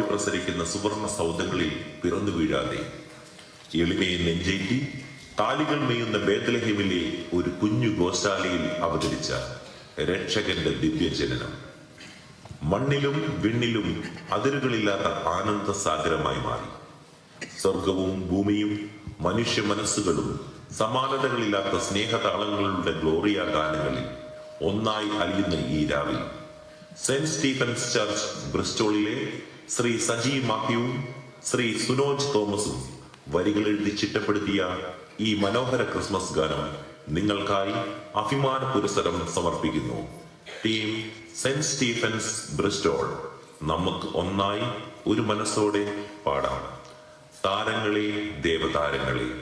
പ്രസരിക്കുന്ന സുവർണ സൗധങ്ങളിൽ പിറന്നു വീഴാതെ. എളിമയെ നെഞ്ചേറ്റി താലികൾ മെയ്യുന്ന ബേദലഹിമിലെ ഒരു കുഞ്ഞു ഗോശാലയിൽ അവതരിച്ച രക്ഷകന്റെ ദിവ്യജനനം. മണ്ണിലും വിണ്ണിലും അതിരുകളില്ലാത്ത ആനന്ദ സാഗരമായി മാറി. സ്വർഗവും ഭൂമിയും മനുഷ്യ മനസ്സുകളും സമാനതകളില്ലാത്ത സ്നേഹതാളങ്ങളുടെ ഗ്ലോറിയ ഗാനങ്ങളിൽ ഒന്നായി അലിയുന്ന ഈ രാവിൽ സെന്റ് സ്റ്റീഫൻസ് ചർച്ച് ബ്രിസ്റ്റോളിലെ ശ്രീ സജി മാത്യുവും ശ്രീ സുനോജ് തോമസും വരികൾ എഴുതി ചിട്ടപ്പെടുത്തിയ ഈ മനോഹര ക്രിസ്മസ് ഗാനം നിങ്ങൾക്കായി അഭിമാന പുരസരം സമർപ്പിക്കുന്നു. Team Saint Stephen's Bristol. നമുക്ക് ഒന്നായി ഒരു മനസ്സോടെ പാടാം. താരങ്ങളെ ദേവതാരങ്ങളെ.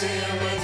see you